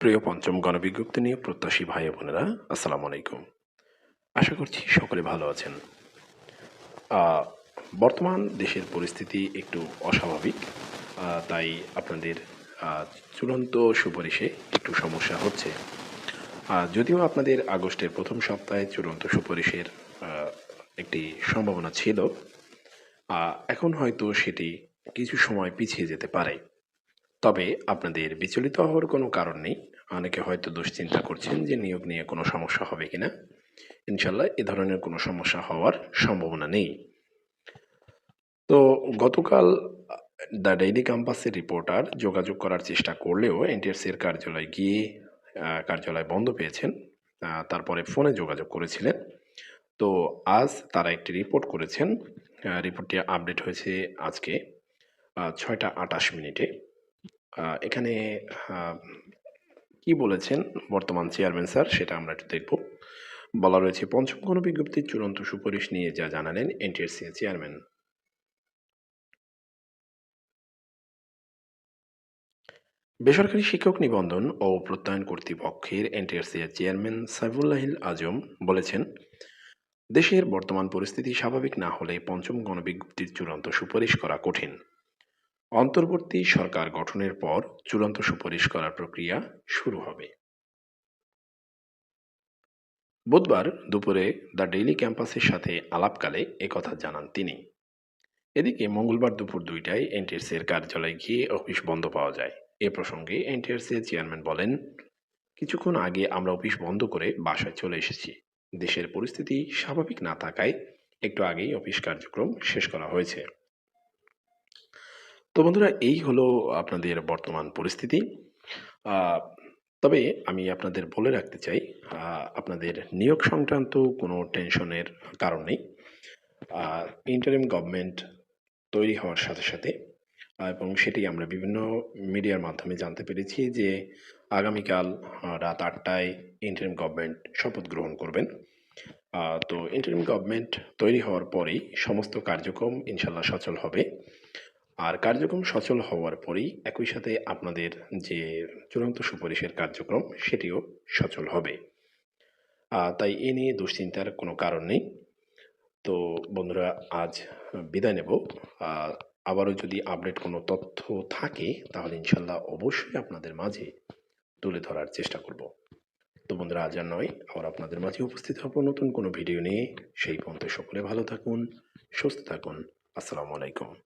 প্রিয় পঞ্চম গণবিজ্ঞপ্তি নিয়ে প্রত্যাশী ভাই বোনেরা, আসসালামু আলাইকুম। আশা করছি সকলে ভালো আছেন। বর্তমান দেশের পরিস্থিতি একটু অস্বাভাবিক তাই আপনাদের চূড়ান্ত সুপারিশে একটু সমস্যা হচ্ছে। যদিও আপনাদের আগস্টের প্রথম সপ্তাহে চূড়ান্ত সুপারিশের একটি সম্ভাবনা ছিল এখন হয়তো সেটি কিছু সময় পিছিয়ে যেতে পারে। তবে আপনাদের বিচলিত হওয়ার কোনো কারণ নেই। অনেকে হয়তো দুশ্চিন্তা করছেন যে নিয়োগ নিয়ে কোনো সমস্যা হবে কিনা। ইনশাল্লাহ এ ধরনের কোনো সমস্যা হওয়ার সম্ভাবনা নেই। তো গতকাল দ্য ডেইলি ক্যাম্পাসের রিপোর্টার যোগাযোগ করার চেষ্টা করলেও এনটিএসসির কার্যালয়ে গিয়ে কার্যালয় বন্ধ পেয়েছেন। তারপরে ফোনে যোগাযোগ করেছিলেন। তো আজ তারা একটি রিপোর্ট করেছেন। রিপোর্টটি আপডেট হয়েছে আজকে ছয়টা আটাশ মিনিটে। এখানে কি বলেছেন বর্তমান চেয়ারম্যান স্যার, সেটা আমরা একটু দেখব। বলা রয়েছে, পঞ্চম কোনো বিজ্ঞপ্তির চূড়ান্ত সুপারিশ নিয়ে যা জানালেন এনটিএসসি চেয়ারম্যান। বেসরকারি শিক্ষক নিবন্ধন ও প্রত্যয়ন কর্তৃপক্ষের এনটিএসসি চেয়ারম্যান সাইফুল্লাহিল আজম বলেছেন, দেশের বর্তমান পরিস্থিতি স্বাভাবিক না হলে পঞ্চম গণবিজ্ঞপ্তির চূড়ান্ত সুপারিশ করা কঠিন। অন্তর্বর্তী সরকার গঠনের পর চূড়ান্ত সুপারিশ করার প্রক্রিয়া শুরু হবে। বুধবার দুপুরে দ্য ডেইলি ক্যাম্পাসের সাথে আলাপকালে একথা জানান তিনি। এদিকে মঙ্গলবার দুপুর দুইটায় এনটিএসসির কার্যালয়ে গিয়ে অফিস বন্ধ পাওয়া যায়। এ প্রসঙ্গে এনটিএসসির চেয়ারম্যান বলেন, কিছুক্ষণ আগে আমরা অফিস বন্ধ করে বাসায় চলে এসেছি। দেশের পরিস্থিতি স্বাভাবিক না থাকায় একটু আগেই অফিস কার্যক্রম শেষ করা হয়েছে। তো বন্ধুরা, এই হলো আপনাদের বর্তমান পরিস্থিতি। তবে আমি আপনাদের বলে রাখতে চাই আপনাদের নিয়োগ সংক্রান্ত কোনো টেনশনের কারণ নেই। ইন্টারিম গভর্নমেন্ট তৈরি হওয়ার সাথে সাথে এবং সেটি আমরা বিভিন্ন মিডিয়ার মাধ্যমে জানতে পেরেছি যে আগামীকাল রাত আটটায় ইন্টারিম গভর্নমেন্ট শপথ গ্রহণ করবেন। তো ইন্টারিম গভর্নমেন্ট তৈরি হওয়ার পরেই সমস্ত কার্যক্রম ইনশাল্লাহ সচল হবে। আর কার্যক্রম সচল হওয়ার পরেই একই সাথে আপনাদের যে চূড়ান্ত সুপারিশের কার্যক্রম, সেটিও সচল হবে। তাই এ নিয়ে দুশ্চিন্তার কোনো কারণ নেই। তো বন্ধুরা, আজ বিদায় নেব। আবারও যদি আপডেট কোনো তথ্য থাকে, তাহলে ইনশাল্লাহ অবশ্যই আপনাদের মাঝে তুলে ধরার চেষ্টা করব। তো বন্ধুরা, আজ আর নয়, আবার আপনাদের মাঝে উপস্থিত হব নতুন কোনো ভিডিও নিয়ে। সেই পর্যন্ত সকলে ভালো থাকুন, সুস্থ থাকুন। আসসালামু আলাইকুম।